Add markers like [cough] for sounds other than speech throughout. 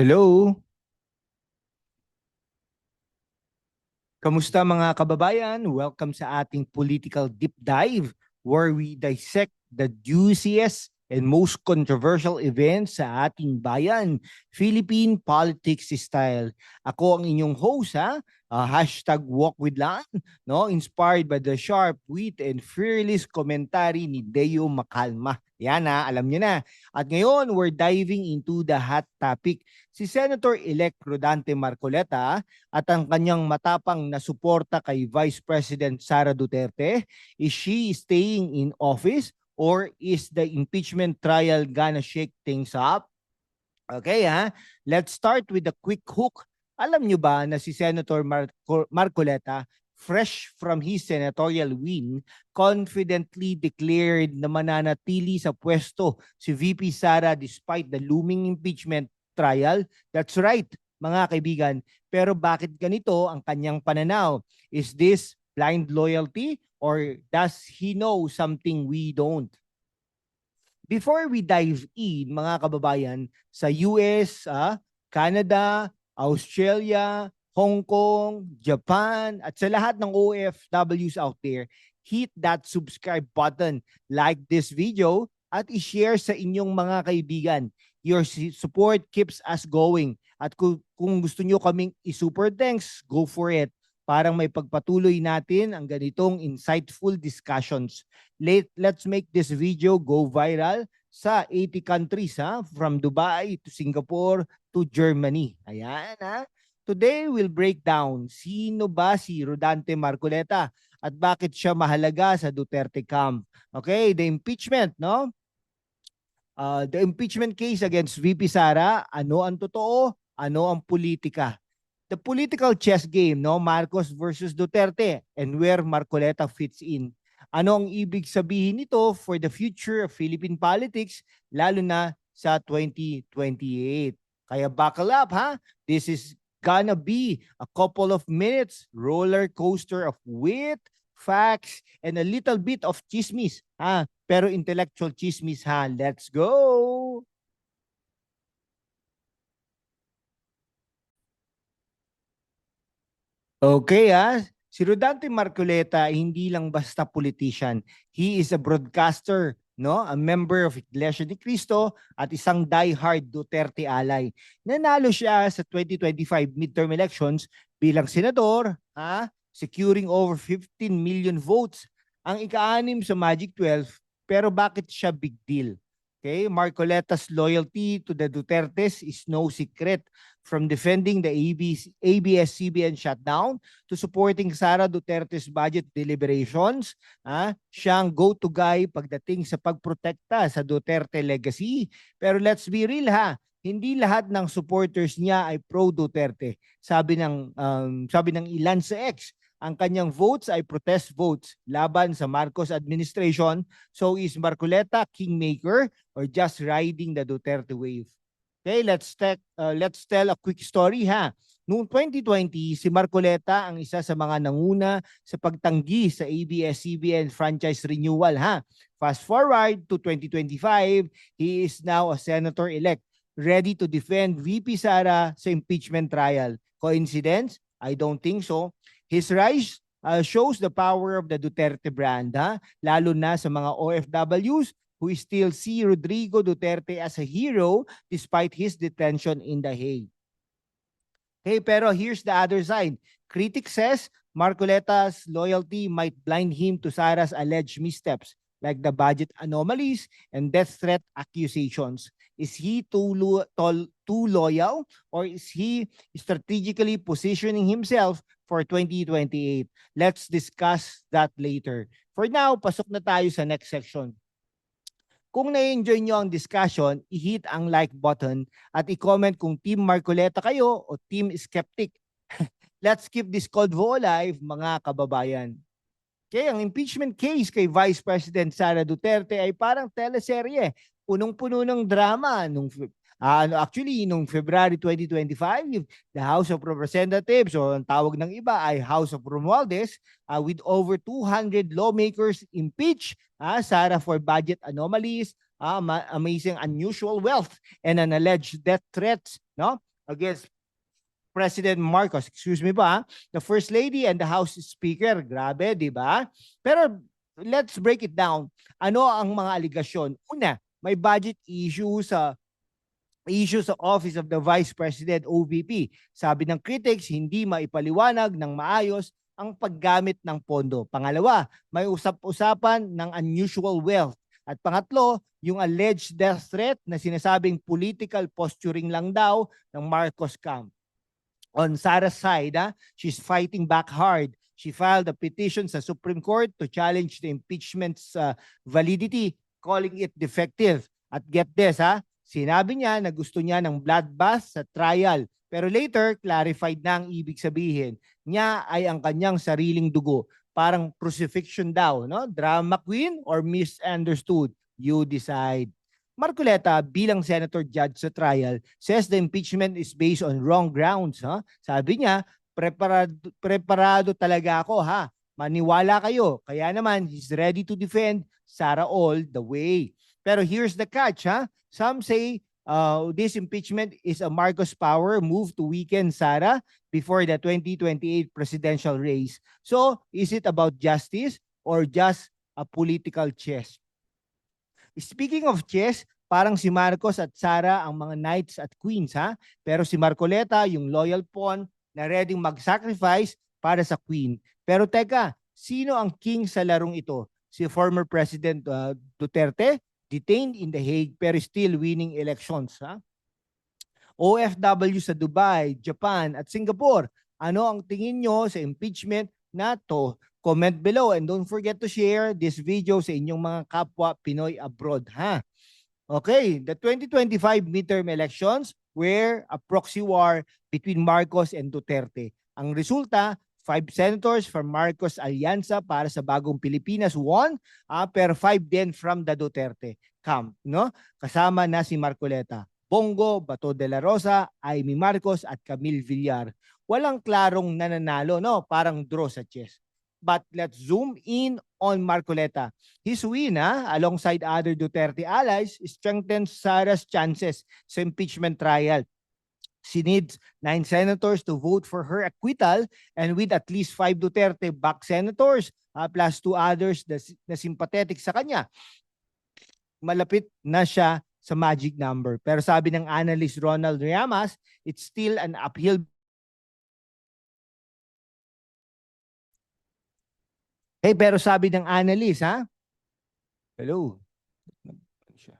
Hello. Kamusta mga kababayan? Welcome sa ating political deep dive where we dissect the juiciest and most controversial events sa ating bayan, Philippine politics style. Ako ang inyong host ha, uh, hashtag walk with Lan, no? inspired by the sharp wit and fearless commentary ni Deo Macalma. Yan na, alam niyo na. At ngayon, we're diving into the hot topic. Si Senator-elect Rodante Marcoleta at ang kanyang matapang na suporta kay Vice President Sara Duterte. Is she staying in office or is the impeachment trial gonna shake things up? Okay ha, let's start with the quick hook. Alam niyo ba na si Senator Marco Marcoleta fresh from his senatorial win, confidently declared na mananatili sa pwesto si VP Sara despite the looming impeachment trial. That's right, mga kaibigan. Pero bakit ganito ang kanyang pananaw? Is this blind loyalty or does he know something we don't? Before we dive in, mga kababayan, sa US, ah, Canada, Australia, Hong Kong, Japan, at sa lahat ng OFWs out there, hit that subscribe button, like this video, at i-share sa inyong mga kaibigan. Your support keeps us going. At kung, kung gusto nyo kaming i-super thanks, go for it. Parang may pagpatuloy natin ang ganitong insightful discussions. Let, let's make this video go viral sa 80 countries ha, from Dubai to Singapore to Germany. Ayan ha. Today, we'll break down sino ba si Rodante Marcoleta at bakit siya mahalaga sa Duterte camp. Okay, the impeachment, no? Uh, the impeachment case against VP Sara, ano ang totoo, ano ang politika. The political chess game, no? Marcos versus Duterte and where Marcoleta fits in. Ano ang ibig sabihin nito for the future of Philippine politics, lalo na sa 2028. Kaya buckle up, ha? This is gonna be a couple of minutes roller coaster of wit, facts, and a little bit of chismis. Ha? Pero intellectual chismis ha. Let's go! Okay ha. Si Rodante Marcoleta hindi lang basta politician. He is a broadcaster, no? A member of Iglesia ni Cristo at isang die-hard Duterte ally. Nanalo siya sa 2025 midterm elections bilang senador, ha? securing over 15 million votes. Ang ika-anim sa Magic 12, pero bakit siya big deal? Okay, Marcoleta's loyalty to the Dutertes is no secret from defending the ABS-CBN shutdown to supporting Sara Duterte's budget deliberations. Ah, siya ang go-to guy pagdating sa pagprotekta sa Duterte legacy. Pero let's be real ha, hindi lahat ng supporters niya ay pro Duterte. Sabi ng um, sabi ng ilan sa ex, ang kanyang votes ay protest votes laban sa Marcos administration. So is Marcoleta kingmaker or just riding the Duterte wave? Okay, let's take, uh, let's tell a quick story ha. Noong 2020, si Marcoleta ang isa sa mga nanguna sa pagtanggi sa ABS-CBN franchise renewal ha. Fast forward to 2025, he is now a senator-elect ready to defend VP Sara sa impeachment trial. Coincidence? I don't think so. His rise uh, shows the power of the Duterte brand, ha? lalo na sa mga OFWs who still see Rodrigo Duterte as a hero despite his detention in The Hague. Okay, pero here's the other side. Critics says Marcoleta's loyalty might blind him to Sara's alleged missteps like the budget anomalies and death threat accusations. Is he too, lo too loyal or is he strategically positioning himself for 2028? Let's discuss that later. For now, pasok na tayo sa next section. Kung na-enjoy nyo ang discussion, i-hit ang like button at i-comment kung Team Marcoleta kayo o Team Skeptic. [laughs] Let's keep this Convo alive, mga kababayan. Okay, ang impeachment case kay Vice President Sara Duterte ay parang teleserye punong-puno ng drama nung uh, actually nung February 2025 the House of Representatives o ang tawag ng iba ay House of Romualdez uh, with over 200 lawmakers impeached uh, Sara for budget anomalies uh, amazing unusual wealth and an alleged death threats no against President Marcos, excuse me pa, the First Lady and the House Speaker. Grabe, di ba? Pero let's break it down. Ano ang mga aligasyon? Una, may budget issue sa issue sa Office of the Vice President OVP. Sabi ng critics, hindi maipaliwanag ng maayos ang paggamit ng pondo. Pangalawa, may usap-usapan ng unusual wealth. At pangatlo, yung alleged death threat na sinasabing political posturing lang daw ng Marcos camp. On Sarah's side, ah, she's fighting back hard. She filed a petition sa Supreme Court to challenge the impeachment's uh, validity, calling it defective. At get this, ha? Sinabi niya na gusto niya ng bloodbath sa trial. Pero later, clarified na ang ibig sabihin. Niya ay ang kanyang sariling dugo. Parang crucifixion daw, no? Drama queen or misunderstood? You decide. Marcoleta bilang senator judge sa trial says the impeachment is based on wrong grounds. Ha? Sabi niya, preparado, preparado talaga ako ha. Maniwala kayo. Kaya naman, he's ready to defend Sara all the way. Pero here's the catch ha. Some say uh, this impeachment is a Marcos power move to weaken Sara before the 2028 presidential race. So, is it about justice or just a political chess? Speaking of chess, parang si Marcos at Sara ang mga knights at queens ha. Pero si Marcoleta yung loyal pawn na ready mag-sacrifice para sa queen. Pero teka, sino ang king sa larong ito? Si former President uh, Duterte, detained in The Hague pero still winning elections ha. OFW sa Dubai, Japan at Singapore. Ano ang tingin nyo sa impeachment na to? Comment below and don't forget to share this video sa inyong mga kapwa Pinoy abroad ha. Okay, the 2025 midterm elections were a proxy war between Marcos and Duterte. Ang resulta, five senators from Marcos Alyansa para sa bagong Pilipinas won, ah, pero five din from the Duterte camp, no? Kasama na si Marcoleta. Bongo, Bato de la Rosa, Amy Marcos at Camille Villar. Walang klarong nananalo, no? Parang draw sa chess. But let's zoom in on Marcoleta. His win, ah, alongside other Duterte allies, strengthens Sara's chances sa impeachment trial. She needs nine senators to vote for her acquittal and with at least five Duterte back senators ah, plus two others na, na sympathetic sa kanya. Malapit na siya sa magic number. Pero sabi ng analyst Ronald Riamas, it's still an uphill Eh, pero sabi ng analyst, ha? Hello. Ano siya?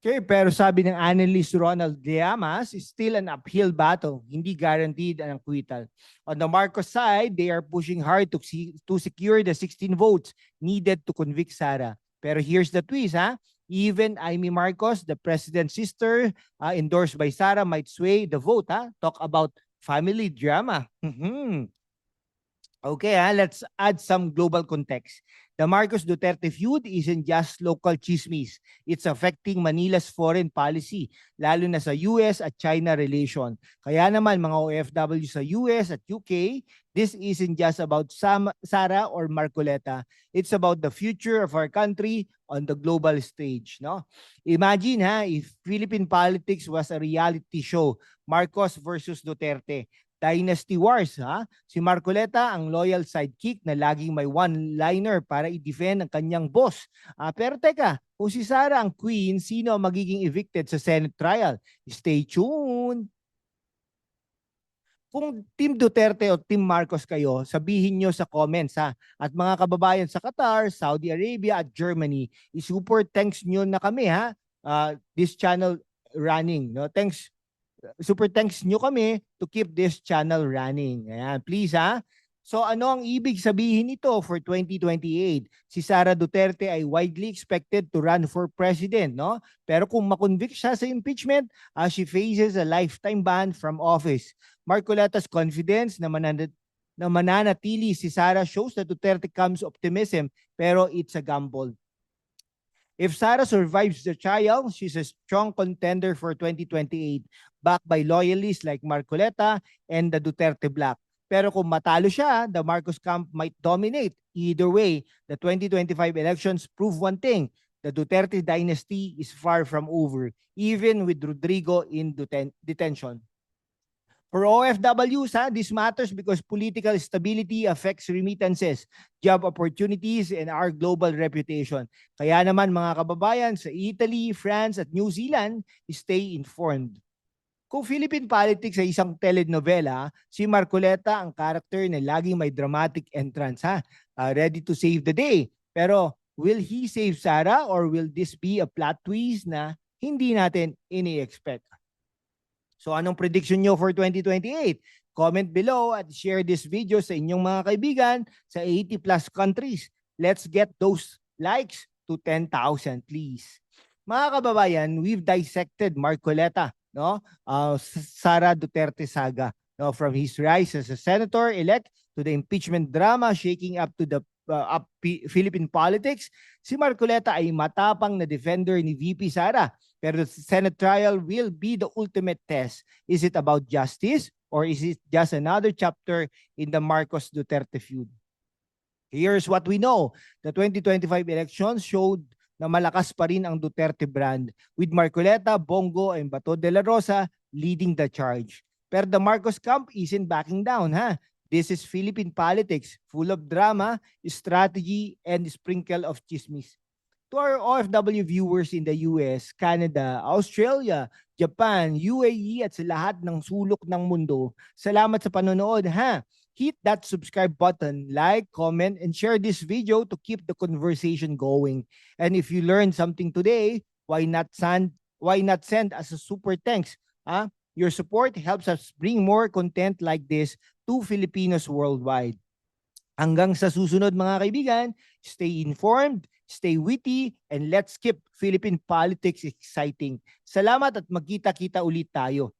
Okay, pero sabi ng analyst Ronald Diamas, is still an uphill battle. Hindi guaranteed ang acquittal. On the Marcos side, they are pushing hard to, to secure the 16 votes needed to convict Sara. Pero here's the twist, ha? Even Amy Marcos, the president's sister, uh, endorsed by Sara, might sway the vote, ha? Talk about family drama. Okay, ha? let's add some global context. The Marcos Duterte feud isn't just local chismis. It's affecting Manila's foreign policy, lalo na sa US at China relation. Kaya naman mga OFW sa US at UK, this isn't just about Sam, Sara or Marcoleta. It's about the future of our country on the global stage. No? Imagine ha, if Philippine politics was a reality show, Marcos versus Duterte. Dynasty Wars, ha? Si Marcoleta ang loyal sidekick na laging may one-liner para i-defend ang kanyang boss. Ah, pero teka, kung si Sara ang queen, sino ang magiging evicted sa Senate trial? Stay tuned! Kung Team Duterte o Team Marcos kayo, sabihin nyo sa comments ha. At mga kababayan sa Qatar, Saudi Arabia at Germany, i-super thanks nyo na kami ha. ah, this channel running. No? Thanks super thanks nyo kami to keep this channel running. Ayan, please ha. So ano ang ibig sabihin nito for 2028? Si Sara Duterte ay widely expected to run for president, no? Pero kung makonvict siya sa impeachment, ah, she faces a lifetime ban from office. Marcoleta's confidence na mananat na mananatili si Sara shows that Duterte comes optimism pero it's a gamble. If Sara survives the trial, she's a strong contender for 2028, backed by loyalists like Marcoleta and the Duterte Black. Pero kung matalo siya, the Marcos camp might dominate. Either way, the 2025 elections prove one thing. the Duterte dynasty is far from over, even with Rodrigo in deten- detention. For OFWs, ha, this matters because political stability affects remittances, job opportunities, and our global reputation. Kaya naman mga kababayan sa Italy, France, at New Zealand, stay informed. Kung Philippine politics ay isang telenovela, si Marcoleta ang character na laging may dramatic entrance, ha? Ah, ready to save the day. Pero will he save Sarah or will this be a plot twist na hindi natin ini-expect? So anong prediction nyo for 2028? Comment below at share this video sa inyong mga kaibigan sa 80 plus countries. Let's get those likes to 10,000 please. Mga kababayan, we've dissected Marcoleta, no? Uh, Sara Duterte saga, no? From his rise as a senator-elect to the impeachment drama shaking up to the uh, up P- Philippine politics, si Marcoleta ay matapang na defender ni VP Sara. Pero the Senate trial will be the ultimate test. Is it about justice or is it just another chapter in the Marcos Duterte feud? Here's what we know. The 2025 elections showed na malakas pa rin ang Duterte brand with Marcoleta, Bongo, and Bato de la Rosa leading the charge. Pero the Marcos camp isn't backing down, ha? This is Philippine politics, full of drama, strategy, and sprinkle of chismis. To our OFW viewers in the US, Canada, Australia, Japan, UAE at sa lahat ng sulok ng mundo, salamat sa panonood ha. Hit that subscribe button, like, comment, and share this video to keep the conversation going. And if you learned something today, why not send why not send us a super thanks? Ha? Your support helps us bring more content like this to Filipinos worldwide. Hanggang sa susunod mga kaibigan, stay informed, stay witty, and let's keep Philippine politics exciting. Salamat at magkita-kita ulit tayo.